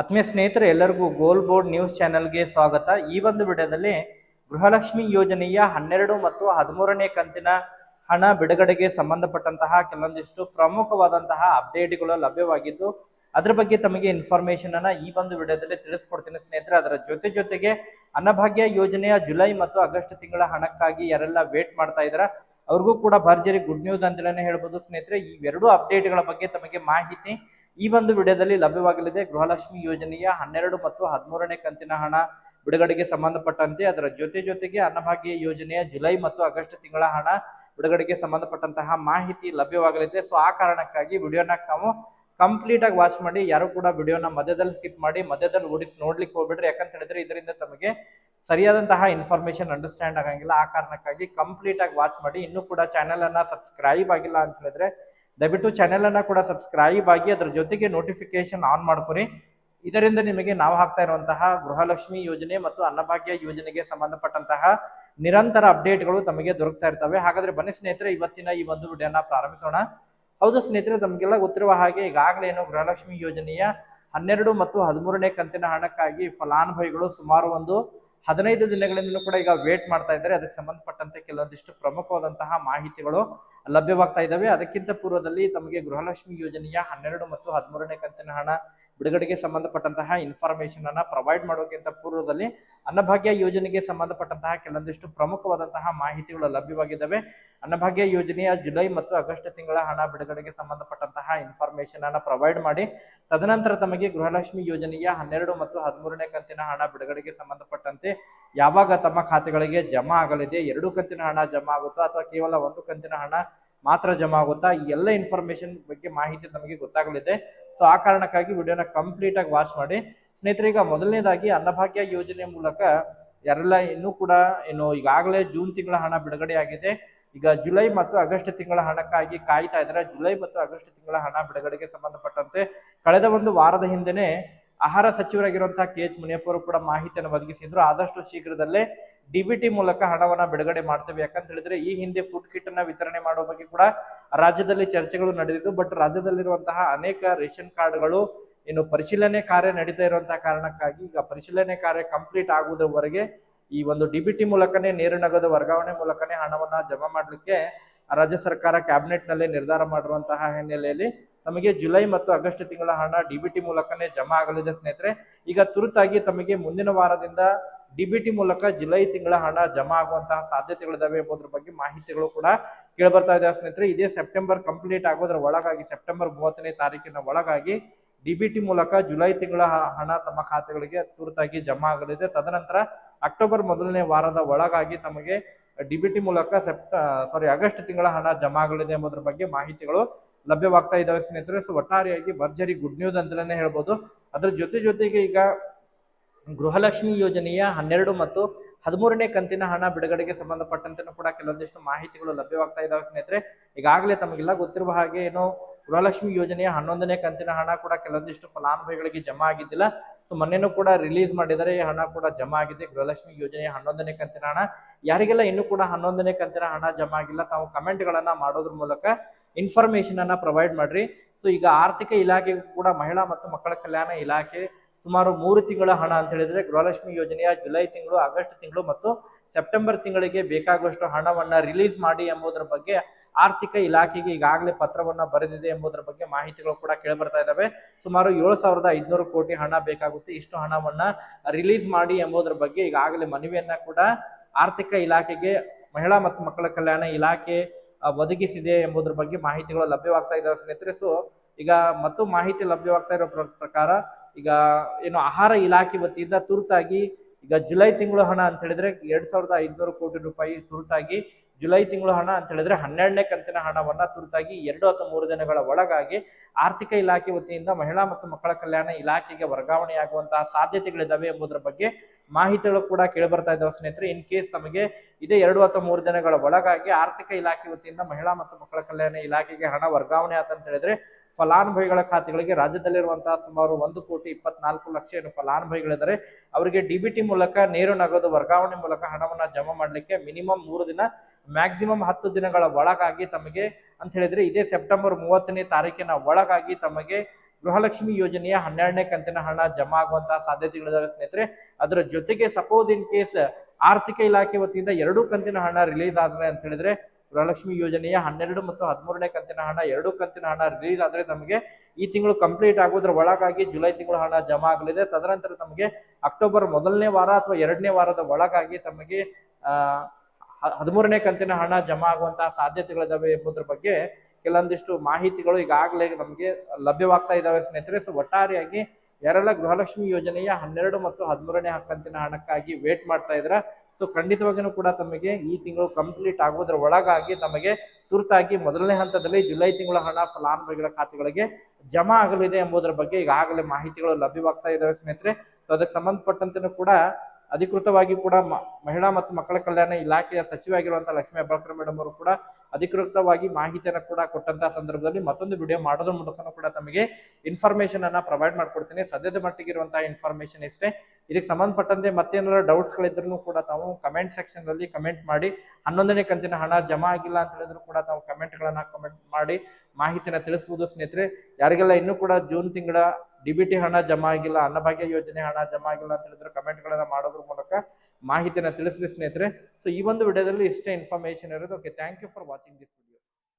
ಆತ್ಮೀಯ ಸ್ನೇಹಿತರೆ, ಎಲ್ಲರಿಗೂ ಗೋಲ್ ಬೋರ್ಡ್ ನ್ಯೂಸ್ ಚಾನೆಲ್ಗೆ ಸ್ವಾಗತ. ಈ ಒಂದು ವಿಡಿಯೋದಲ್ಲಿ ಗೃಹಲಕ್ಷ್ಮಿ ಯೋಜನೆಯ ಹನ್ನೆರಡು ಮತ್ತು ಹದಿಮೂರನೇ ಕಂತಿನ ಹಣ ಬಿಡುಗಡೆಗೆ ಸಂಬಂಧಪಟ್ಟಂತಹ ಕೆಲವೊಂದಿಷ್ಟು ಪ್ರಮುಖವಾದಂತಹ ಅಪ್ಡೇಟ್ಗಳು ಲಭ್ಯವಾಗಿದ್ದು, ಅದರ ಬಗ್ಗೆ ತಮಗೆ ಇನ್ಫಾರ್ಮೇಶನ್ ಅನ್ನ ಈ ಒಂದು ವಿಡಿಯೋದಲ್ಲಿ ತಿಳಿಸ್ಕೊಡ್ತೀನಿ ಸ್ನೇಹಿತರೆ. ಅದರ ಜೊತೆ ಜೊತೆಗೆ ಅನ್ನಭಾಗ್ಯ ಯೋಜನೆಯ ಜುಲೈ ಮತ್ತು ಆಗಸ್ಟ್ ತಿಂಗಳ ಹಣಕ್ಕಾಗಿ ಯಾರೆಲ್ಲ ವೇಟ್ ಮಾಡ್ತಾ ಇದ್ದಾರೆ, ಅವ್ರಿಗೂ ಕೂಡ ಭರ್ಜರಿ ಗುಡ್ ನ್ಯೂಸ್ ಅಂತಲೇ ಹೇಳ್ಬೋದು ಸ್ನೇಹಿತರೆ. ಈ ಎರಡು ಅಪ್ಡೇಟ್ಗಳ ಬಗ್ಗೆ ತಮಗೆ ಮಾಹಿತಿ ಈ ಒಂದು ವಿಡಿಯೋದಲ್ಲಿ ಲಭ್ಯವಾಗಲಿದೆ ಗೃಹಲಕ್ಷ್ಮಿ ಯೋಜನೆಯ ಹನ್ನೆರಡು ಮತ್ತು ಹದಿಮೂರನೇ ಕಂತಿನ ಹಣ ಬಿಡುಗಡೆಗೆ ಸಂಬಂಧಪಟ್ಟಂತೆ ಅದರ ಜೊತೆ ಜೊತೆಗೆ ಅನ್ನಭಾಗ್ಯ ಯೋಜನೆಯ ಜುಲೈ ಮತ್ತು ಆಗಸ್ಟ್ ತಿಂಗಳ ಹಣ ಬಿಡುಗಡೆಗೆ ಸಂಬಂಧಪಟ್ಟಂತಹ ಮಾಹಿತಿ ಲಭ್ಯವಾಗಲಿದೆ. ಸೊ ಆ ಕಾರಣಕ್ಕಾಗಿ ವಿಡಿಯೋನ ತಾವು ಕಂಪ್ಲೀಟ್ ಆಗಿ ವಾಚ್ ಮಾಡಿ. ಯಾರು ಕೂಡ ವಿಡಿಯೋನ ಮಧ್ಯದಲ್ಲಿ ಸ್ಕಿಪ್ ಮಾಡಿ, ಮಧ್ಯದಲ್ಲಿ ಓಡಿಸಿ ನೋಡ್ಲಿಕ್ಕೆ ಹೋಗ್ಬಿಡ್ರಿ. ಯಾಕಂತ ಹೇಳಿದ್ರೆ ಇದರಿಂದ ತಮಗೆ ಸರಿಯಾದಂತಹ ಇನ್ಫಾರ್ಮೇಶನ್ ಅಂಡರ್ಸ್ಟ್ಯಾಂಡ್ ಆಗಂಗಿಲ್ಲ. ಆ ಕಾರಣಕ್ಕಾಗಿ ಕಂಪ್ಲೀಟ್ ಆಗಿ ವಾಚ್ ಮಾಡಿ. ಇನ್ನೂ ಕೂಡ ಚಾನೆಲ್ ಅನ್ನ ಸಬ್ಸ್ಕ್ರೈಬ್ ಆಗಿಲ್ಲ ಅಂತ ಹೇಳಿದ್ರೆ ದಯವಿಟ್ಟು ಚಾನೆಲ್ ಅನ್ನ ಕೂಡ ಸಬ್ಸ್ಕ್ರೈಬ್ ಆಗಿ ಅದರ ಜೊತೆಗೆ ನೋಟಿಫಿಕೇಶನ್ ಆನ್ ಮಾಡ್ಕೊರಿ. ಇದರಿಂದ ನಿಮಗೆ ನಾವು ಹಾಕ್ತಾ ಇರುವಂತಹ ಗೃಹಲಕ್ಷ್ಮಿ ಯೋಜನೆ ಮತ್ತು ಅನ್ನಭಾಗ್ಯ ಯೋಜನೆಗೆ ಸಂಬಂಧಪಟ್ಟಂತಹ ನಿರಂತರ ಅಪ್ಡೇಟ್ಗಳು ತಮಗೆ ದೊರಕ್ತಾ ಇರ್ತವೆ. ಹಾಗಾದ್ರೆ ಬನ್ನಿ ಸ್ನೇಹಿತರೆ, ಇವತ್ತಿನ ಈ ಒಂದು ವಿಡಿಯೋನ ಪ್ರಾರಂಭಿಸೋಣ. ಹೌದು ಸ್ನೇಹಿತರೆ, ತಮಗೆಲ್ಲ ಗೊತ್ತಿರುವ ಹಾಗೆ ಈಗಾಗಲೇ ಏನು ಗೃಹಲಕ್ಷ್ಮಿ ಯೋಜನೆಯ ಹನ್ನೆರಡು ಮತ್ತು ಹದಿಮೂರನೇ ಕಂತಿನ ಹಣಕ್ಕಾಗಿ ಫಲಾನುಭವಿಗಳು ಸುಮಾರು ಒಂದು ಹದಿನೈದು ದಿನಗಳಿಂದಲೂ ಕೂಡ ಈಗ ವೇಟ್ ಮಾಡ್ತಾ ಇದ್ದಾರೆ. ಅದಕ್ಕೆ ಸಂಬಂಧಪಟ್ಟಂತೆ ಕೆಲವೊಂದಿಷ್ಟು ಪ್ರಮುಖವಾದಂತಹ ಮಾಹಿತಿಗಳು ಲಭ್ಯವಾಗ್ತಾ ಇದ್ದಾವೆ. ಅದಕ್ಕಿಂತ ಪೂರ್ವದಲ್ಲಿ ತಮಗೆ ಗೃಹಲಕ್ಷ್ಮಿ ಯೋಜನೆಯ ಹನ್ನೆರಡು ಮತ್ತು ಹದಿಮೂರನೇ ಕಂತಿನ ಹಣ ಬಿಡುಗಡೆಗೆ ಸಂಬಂಧಪಟ್ಟಂತಹ ಇನ್ಫಾರ್ಮೇಶನ್ ಅನ್ನ ಪ್ರೊವೈಡ್ ಮಾಡೋಕ್ಕಿಂತ ಪೂರ್ವದಲ್ಲಿ ಅನ್ನಭಾಗ್ಯ ಯೋಜನೆಗೆ ಸಂಬಂಧಪಟ್ಟಂತಹ ಕೆಲವೊಂದಿಷ್ಟು ಪ್ರಮುಖವಾದಂತಹ ಮಾಹಿತಿಗಳು ಲಭ್ಯವಾಗಿದ್ದಾವೆ. ಅನ್ನಭಾಗ್ಯ ಯೋಜನೆಯ ಜುಲೈ ಮತ್ತು ಆಗಸ್ಟ್ ತಿಂಗಳ ಹಣ ಬಿಡುಗಡೆಗೆ ಸಂಬಂಧಪಟ್ಟಂತಹ ಇನ್ಫಾರ್ಮೇಶನ್ ಅನ್ನ ಪ್ರೊವೈಡ್ ಮಾಡಿ. ತದನಂತರ ತಮಗೆ ಗೃಹಲಕ್ಷ್ಮಿ ಯೋಜನೆಯ ಹನ್ನೆರಡು ಮತ್ತು ಹದಿಮೂರನೇ ಕಂತಿನ ಹಣ ಬಿಡುಗಡೆಗೆ ಸಂಬಂಧಪಟ್ಟಂತೆ ಯಾವಾಗ ತಮ್ಮ ಖಾತೆಗಳಿಗೆ ಜಮಾ ಆಗಲಿದೆ, ಎರಡು ಕಂತಿನ ಹಣ ಜಮಾ ಆಗುತ್ತಾ ಅಥವಾ ಕೇವಲ ಒಂದು ಕಂತಿನ ಹಣ ಮಾತ್ರ ಜಮಾ ಆಗುತ್ತಾ, ಈ ಎಲ್ಲ ಇನ್ಫಾರ್ಮೇಶನ್ ಬಗ್ಗೆ ಮಾಹಿತಿ ನಮಗೆ ಗೊತ್ತಾಗಲಿದೆ. ಸೊ ಆ ಕಾರಣಕ್ಕಾಗಿ ವಿಡಿಯೋನ ಕಂಪ್ಲೀಟ್ ಆಗಿ ವಾಚ್ ಮಾಡಿ. ಸ್ನೇಹಿತರೆ, ಈಗ ಮೊದಲನೇದಾಗಿ ಅನ್ನಭಾಗ್ಯ ಯೋಜನೆ ಮೂಲಕ ಯಾರೆಲ್ಲ ಇನ್ನೂ ಕೂಡ ಏನು ಈಗಾಗಲೇ ಜೂನ್ ತಿಂಗಳ ಹಣ ಬಿಡುಗಡೆ ಆಗಿದೆ. ಈಗ ಜುಲೈ ಮತ್ತು ಆಗಸ್ಟ್ ತಿಂಗಳ ಹಣಕ್ಕಾಗಿ ಕಾಯ್ತಾ ಇದ್ದಾರೆ. ಜುಲೈ ಮತ್ತು ಆಗಸ್ಟ್ ತಿಂಗಳ ಹಣ ಬಿಡುಗಡೆಗೆ ಸಂಬಂಧಪಟ್ಟಂತೆ ಕಳೆದ ಒಂದು ವಾರದ ಹಿಂದೆನೆ ಆಹಾರ ಸಚಿವರಾಗಿರುವಂತಹ ಕೆ ಎಚ್ ಮುನಿಯಪ್ಪ ಅವರು ಕೂಡ ಮಾಹಿತಿಯನ್ನು ಒದಗಿಸಿದ್ರು ಆದಷ್ಟು ಶೀಘ್ರದಲ್ಲೇ ಡಿಬಿಟಿ ಮೂಲಕ ಹಣವನ್ನ ಬಿಡುಗಡೆ ಮಾಡ್ತೇವೆ. ಯಾಕಂತ ಹೇಳಿದ್ರೆ, ಈ ಹಿಂದೆ ಫುಡ್ ಕಿಟ್ ಅನ್ನ ವಿತರಣೆ ಮಾಡುವ ಬಗ್ಗೆ ಕೂಡ ರಾಜ್ಯದಲ್ಲಿ ಚರ್ಚೆಗಳು ನಡೆದಿದ್ದು ಬಟ್ ರಾಜ್ಯದಲ್ಲಿರುವಂತಹ ಅನೇಕ ರೇಷನ್ ಕಾರ್ಡ್ಗಳು ಇನ್ನು ಪರಿಶೀಲನೆ ಕಾರ್ಯ ನಡೀತಾ ಇರುವಂತಹ ಕಾರಣಕ್ಕಾಗಿ ಈಗ ಪರಿಶೀಲನೆ ಕಾರ್ಯ ಕಂಪ್ಲೀಟ್ ಆಗುವುದರವರೆಗೆ ಈ ಒಂದು ಡಿಬಿಟಿ ಮೂಲಕನೇ, ನೇರ ನಗದು ವರ್ಗಾವಣೆ ಮೂಲಕನೇ ಹಣವನ್ನ ಜಮಾ ಮಾಡಲಿಕ್ಕೆ ರಾಜ್ಯ ಸರ್ಕಾರ ಕ್ಯಾಬಿನೆಟ್ನಲ್ಲಿ ನಿರ್ಧಾರ ಮಾಡಿರುವಂತಹ ಹಿನ್ನೆಲೆಯಲ್ಲಿ ತಮಗೆ ಜುಲೈ ಮತ್ತು ಆಗಸ್ಟ್ ತಿಂಗಳ ಹಣ ಡಿಬಿಟಿ ಮೂಲಕನೇ ಜಮಾ ಆಗಲಿದೆ ಸ್ನೇಹಿತರೆ. ಈಗ ತುರ್ತಾಗಿ ತಮಗೆ ಮುಂದಿನ ವಾರದಿಂದ ಡಿಬಿಟಿ ಮೂಲಕ ಜುಲೈ ತಿಂಗಳ ಹಣ ಜಮಾ ಆಗುವಂತಹ ಸಾಧ್ಯತೆಗಳಿದಾವೆ ಎಂಬುದ್ರ ಬಗ್ಗೆ ಮಾಹಿತಿಗಳು ಕೂಡ ಕೇಳ್ಬರ್ತಾ ಇದೆ ಸ್ನೇಹಿತರೆ. ಇದೇ ಸೆಪ್ಟೆಂಬರ್ ಕಂಪ್ಲೀಟ್ ಆಗೋದ್ರ ಒಳಗಾಗಿ ಸೆಪ್ಟೆಂಬರ್ ಮೂವತ್ತನೇ ತಾರೀಕಿನ ಒಳಗಾಗಿ ಡಿಬಿಟಿ ಮೂಲಕ ಜುಲೈ ತಿಂಗಳ ಹಣ ತಮ್ಮ ಖಾತೆಗಳಿಗೆ ತುರ್ತಾಗಿ ಜಮಾ ಆಗಲಿದೆ. ತದನಂತರ ಅಕ್ಟೋಬರ್ ಮೊದಲನೇ ವಾರದ ಒಳಗಾಗಿ ತಮಗೆ ಡಿಬಿಟಿ ಮೂಲಕ ಸೆಪ್ಟ ಸಾರಿ ಆಗಸ್ಟ್ ತಿಂಗಳ ಹಣ ಜಮಾ ಆಗಲಿದೆ ಎಂಬುದರ ಬಗ್ಗೆ ಮಾಹಿತಿಗಳು ಲಭ್ಯವಾಗ್ತಾ ಇದ್ದಾವೆ ಸ್ನೇಹಿತರೆ. ಸೊ, ಒಟ್ಟಾರೆಯಾಗಿ ಭರ್ಜರಿ ಗುಡ್ ನ್ಯೂಸ್ ಅಂತಲೇ ಹೇಳ್ಬೋದು. ಅದ್ರ ಜೊತೆ ಜೊತೆಗೆ ಈಗ ಗೃಹಲಕ್ಷ್ಮಿ ಯೋಜನೆಯ ಹನ್ನೆರಡು ಮತ್ತು ಹದಿಮೂರನೇ ಕಂತಿನ ಹಣ ಬಿಡುಗಡೆಗೆ ಸಂಬಂಧಪಟ್ಟಂತೆ ಕೂಡ ಕೆಲವೊಂದಿಷ್ಟು ಮಾಹಿತಿಗಳು ಲಭ್ಯವಾಗ್ತಾ ಇದಾವೆ ಸ್ನೇಹಿತರೆ. ಈಗಾಗಲೇ ತಮಗೆಲ್ಲ ಗೊತ್ತಿರುವ ಹಾಗೆ ಏನು ಗೃಹಲಕ್ಷ್ಮಿ ಯೋಜನೆಯ ಹನ್ನೊಂದನೇ ಕಂತಿನ ಹಣ ಕೂಡ ಕೆಲವೊಂದಿಷ್ಟು ಫಲಾನುಭವಿಗಳಿಗೆ ಜಮಾ ಆಗಿದ್ದಿಲ್ಲ. ಸೊ ಮೊನ್ನೆನೂ ಕೂಡ ರಿಲೀಸ್ ಮಾಡಿದರೆ ಈ ಹಣ ಕೂಡ ಜಮಾ ಆಗಿದೆ. ಗೃಹಲಕ್ಷ್ಮಿ ಯೋಜನೆಯ ಹನ್ನೊಂದನೇ ಕಂತಿನ ಹಣ. ಯಾರಿಗೆಲ್ಲ ಇನ್ನೂ ಕೂಡ ಹನ್ನೊಂದನೇ ಕಂತಿನ ಹಣ ಜಮಾ ಆಗಿಲ್ಲ, ತಾವು ಕಮೆಂಟ್ಗಳನ್ನ ಮಾಡೋದ್ರ ಮೂಲಕ ಇನ್ಫಾರ್ಮೇಶನ್ ಅನ್ನ ಪ್ರೊವೈಡ್ ಮಾಡ್ರಿ. ಸೊ ಈಗ ಆರ್ಥಿಕ ಇಲಾಖೆಗೂ ಕೂಡ ಮಹಿಳಾ ಮತ್ತು ಮಕ್ಕಳ ಕಲ್ಯಾಣ ಇಲಾಖೆ ಸುಮಾರು ಮೂರು ತಿಂಗಳ ಹಣ ಅಂತ ಹೇಳಿದ್ರೆ ಗೃಹಲಕ್ಷ್ಮಿ ಯೋಜನೆಯ ಜುಲೈ ತಿಂಗಳು, ಆಗಸ್ಟ್ ತಿಂಗಳು ಮತ್ತು ಸೆಪ್ಟೆಂಬರ್ ತಿಂಗಳಿಗೆ ಬೇಕಾಗುವಷ್ಟು ಹಣವನ್ನ ರಿಲೀಸ್ ಮಾಡಿ ಎಂಬುದರ ಬಗ್ಗೆ ಆರ್ಥಿಕ ಇಲಾಖೆಗೆ ಈಗಾಗಲೇ ಪತ್ರವನ್ನ ಬರೆದಿದೆ ಎಂಬುದರ ಬಗ್ಗೆ ಮಾಹಿತಿಗಳು ಕೂಡ ಕೇಳಿ ಬರ್ತಾ ಇದ್ದಾವೆ ಸುಮಾರು ಏಳು ಸಾವಿರದ ಐದುನೂರು ಕೋಟಿ ಹಣ ಬೇಕಾಗುತ್ತೆ. ಇಷ್ಟು ಹಣವನ್ನ ರಿಲೀಸ್ ಮಾಡಿ ಎಂಬುದರ ಬಗ್ಗೆ ಈಗಾಗಲೇ ಮನವಿಯನ್ನ ಕೂಡ ಆರ್ಥಿಕ ಇಲಾಖೆಗೆ, ಮಹಿಳಾ ಮತ್ತು ಮಕ್ಕಳ ಕಲ್ಯಾಣ ಇಲಾಖೆ ಒದಗಿಸಿದೆ ಎಂಬುದರ ಬಗ್ಗೆ ಮಾಹಿತಿಗಳು ಲಭ್ಯವಾಗ್ತಾ ಇದ್ದಾವೆ ಸ್ನೇಹಿತರೆ. ಸೊ ಈಗ ಮತ್ತು ಮಾಹಿತಿ ಲಭ್ಯವಾಗ್ತಾ ಇರೋ ಪ್ರ- ಪ್ರಕಾರ ಈಗ ಏನು ಆಹಾರ ಇಲಾಖೆ ವತಿಯಿಂದ ತುರ್ತಾಗಿ, ಈಗ ಜುಲೈ ತಿಂಗಳು ಹಣ ಅಂತ ಹೇಳಿದ್ರೆ ಎರಡ್ ಸಾವಿರದ ಐದುನೂರು ಕೋಟಿ ರೂಪಾಯಿ ತುರ್ತಾಗಿ, ಜುಲೈ ತಿಂಗಳು ಹಣ ಅಂತ ಹೇಳಿದ್ರೆ ಹನ್ನೆರಡನೇ ಕಂತಿನ ಹಣವನ್ನ ತುರ್ತಾಗಿ ಎರಡು ಅಥವಾ ಮೂರು ದಿನಗಳ ಒಳಗಾಗಿ ಆರ್ಥಿಕ ಇಲಾಖೆ ವತಿಯಿಂದ ಮಹಿಳಾ ಮತ್ತು ಮಕ್ಕಳ ಕಲ್ಯಾಣ ಇಲಾಖೆಗೆ ವರ್ಗಾವಣೆಯಾಗುವಂತಹ ಸಾಧ್ಯತೆಗಳಿದ್ದಾವೆ ಎಂಬುದರ ಬಗ್ಗೆ ಮಾಹಿತಿಗಳು ಕೂಡ ಕೇಳಿಬರ್ತಾ ಇದ್ದಾವೆ ಸ್ನೇಹಿತರೆ. ಇನ್ ಕೇಸ್ ತಮಗೆ ಇದೇ ಎರಡು ಅಥವಾ ಮೂರು ದಿನಗಳ ಒಳಗಾಗಿ ಆರ್ಥಿಕ ಇಲಾಖೆ ವತಿಯಿಂದ ಮಹಿಳಾ ಮತ್ತು ಮಕ್ಕಳ ಕಲ್ಯಾಣ ಇಲಾಖೆಗೆ ಹಣ ವರ್ಗಾವಣೆ ಆತಂತ ಹೇಳಿದ್ರೆ ಫಲಾನುಭವಿಗಳ ಖಾತೆಗಳಿಗೆ ರಾಜ್ಯದಲ್ಲಿರುವಂತಹ ಸುಮಾರು ಒಂದು ಕೋಟಿ ಇಪ್ಪತ್ನಾಲ್ಕು ಲಕ್ಷ ಏನು ಫಲಾನುಭವಿಗಳಿದ್ದಾರೆ. ಅವರಿಗೆ ಡಿಬಿಟಿ ಮೂಲಕ ನೇರ ನಗದು ವರ್ಗಾವಣೆ ಮೂಲಕ ಹಣವನ್ನು ಜಮಾ ಮಾಡಲಿಕ್ಕೆ ಮಿನಿಮಮ್ ಮೂರು ದಿನ, ಮ್ಯಾಕ್ಸಿಮಮ್ ಹತ್ತು ದಿನಗಳ ಒಳಗಾಗಿ ತಮಗೆ ಅಂತ ಹೇಳಿದ್ರೆ ಇದೇ ಸೆಪ್ಟೆಂಬರ್ ಮೂವತ್ತನೇ ತಾರೀಕಿನ ಒಳಗಾಗಿ ತಮಗೆ ಗೃಹಲಕ್ಷ್ಮಿ ಯೋಜನೆಯ ಹನ್ನೆರಡನೇ ಕಂತಿನ ಹಣ ಜಮಾ ಆಗುವಂತಹ ಸಾಧ್ಯತೆಗಳಿದಾವೆ ಸ್ನೇಹಿತರೆ. ಅದರ ಜೊತೆಗೆ ಸಪೋಸ್ ಇನ್ ಕೇಸ್ ಆರ್ಥಿಕ ಇಲಾಖೆ ವತಿಯಿಂದ ಎರಡೂ ಕಂತಿನ ಹಣ ರಿಲೀಸ್ ಆದ್ರೆ ಅಂತ ಹೇಳಿದ್ರೆ ಗೃಹಲಕ್ಷ್ಮಿ ಯೋಜನೆಯ ಹನ್ನೆರಡು ಮತ್ತು ಹದಿಮೂರನೇ ಕಂತಿನ ಹಣ, ಎರಡು ಕಂತಿನ ಹಣ ರಿಲೀಸ್ ಆದರೆ ನಮಗೆ ಈ ತಿಂಗಳು ಕಂಪ್ಲೀಟ್ ಆಗೋದ್ರ ಒಳಗಾಗಿ ಜುಲೈ ತಿಂಗಳು ಹಣ ಜಮಾ ಆಗಲಿದೆ. ತದನಂತರ ನಮಗೆ ಅಕ್ಟೋಬರ್ ಮೊದಲನೇ ವಾರ ಅಥವಾ ಎರಡನೇ ವಾರದ ಒಳಗಾಗಿ ತಮಗೆ ಹದಿಮೂರನೇ ಕಂತಿನ ಹಣ ಜಮಾ ಆಗುವಂತಹ ಸಾಧ್ಯತೆಗಳಿದಾವೆ ಎಂಬುದ್ರ ಬಗ್ಗೆ ಕೆಲವೊಂದಿಷ್ಟು ಮಾಹಿತಿಗಳು ಈಗಾಗಲೇ ನಮಗೆ ಲಭ್ಯವಾಗ್ತಾ ಇದ್ದಾವೆ ಸ್ನೇಹಿತರೆ. ಸೊ ಒಟ್ಟಾರೆಯಾಗಿ ಯಾರೆಲ್ಲ ಗೃಹಲಕ್ಷ್ಮಿ ಯೋಜನೆಯ ಹನ್ನೆರಡು ಮತ್ತು ಹದಿಮೂರನೇ ಕಂತಿನ ಹಣಕ್ಕಾಗಿ ವೇಟ್ ಮಾಡ್ತಾ ಇದ್ರ. ಸೊ ಖಂಡಿತವಾಗಿಯೂ ಕೂಡ ತಮಗೆ ಈ ತಿಂಗಳು ಕಂಪ್ಲೀಟ್ ಆಗೋದ್ರ ಒಳಗಾಗಿ ತಮಗೆ ತುರ್ತಾಗಿ ಮೊದಲನೇ ಹಂತದಲ್ಲಿ ಜುಲೈ ತಿಂಗಳ ಹಣ ಫಲಾನುಭವಿಗಳ ಖಾತೆಗಳಿಗೆ ಜಮಾ ಆಗಲಿದೆ ಎಂಬುದರ ಬಗ್ಗೆ ಈಗಾಗಲೇ ಮಾಹಿತಿಗಳು ಲಭ್ಯವಾಗ್ತಾ ಇದ್ದಾವೆ ಸ್ನೇಹಿತರೆ. ಸೊ ಅದಕ್ಕೆ ಸಂಬಂಧಪಟ್ಟಂತೆ ಕೂಡ ಅಧಿಕೃತವಾಗಿ ಕೂಡ ಮಹಿಳಾ ಮತ್ತು ಮಕ್ಕಳ ಕಲ್ಯಾಣ ಇಲಾಖೆಯ ಸಚಿವರಾಗಿರುವಂತಹ ಲಕ್ಷ್ಮೀ ಹೆಬ್ಬಾಳ್ಕರ್ ಮೇಡಮ್ ಅವರು ಕೂಡ ಅಧಿಕೃತವಾಗಿ ಮಾಹಿತಿಯನ್ನು ಕೂಡ ಕೊಟ್ಟಂತಹ ಸಂದರ್ಭದಲ್ಲಿ ಮತ್ತೊಂದು ವಿಡಿಯೋ ಮಾಡೋದ್ರ ಮೂಲಕ ಕೂಡ ತಮಗೆ ಇನ್ಫಾರ್ಮೇಶನ್ ಅನ್ನ ಪ್ರೊವೈಡ್ ಮಾಡ್ಕೊಡ್ತೀನಿ. ಸದ್ಯದ ಮಟ್ಟಿಗೆ ಇರುವಂತಹ ಇನ್ಫಾರ್ಮೇಶನ್ ಇಷ್ಟೇ ಇದಕ್ಕೆ ಸಂಬಂಧಪಟ್ಟಂತೆ ಮತ್ತೇನಾರ ಡೌಟ್ಸ್ ಗಳಿದ್ರು ಕೂಡ ತಾವು ಕಮೆಂಟ್ ಸೆಕ್ಷನ್ ಅಲ್ಲಿ ಕಮೆಂಟ್ ಮಾಡಿ, ಹನ್ನೊಂದನೇ ಕಂತಿನ ಹಣ ಜಮಾ ಆಗಿಲ್ಲ ಅಂತ ಹೇಳಿದ್ರು ಕೂಡ ತಾವು ಕಮೆಂಟ್ಗಳನ್ನು ಕಮೆಂಟ್ ಮಾಡಿ ಮಾಹಿತಿನ ತಿಳಿಸಬಹುದು ಸ್ನೇಹಿತರೆ. ಯಾರಿಗೆಲ್ಲ ಇನ್ನೂ ಕೂಡ ಜೂನ್ ತಿಂಗಳ ಡಿ ಬಿ ಟಿ ಹಣ ಜಮಾ ಆಗಿಲ್ಲ, ಅನ್ನಭಾಗ್ಯ ಯೋಜನೆ ಹಣ ಜಮಾ ಆಗಿಲ್ಲ ಅಂತ ಹೇಳಿದ್ರೆ ಕಮೆಂಟ್ಗಳನ್ನು ಮಾಡೋದ್ರ ಮೂಲಕ ಮಾಹಿತಿನ ತಿಳಿಸ್ಲಿ ಸ್ನೇಹಿತರೆ. ಸೊ ಈ ಒಂದು ವಿಡಿಯೋದಲ್ಲಿ ಇಷ್ಟೇ ಇನ್ಫಾರ್ಮೇಶನ್ ಇರೋದು. Okay thank you for watching this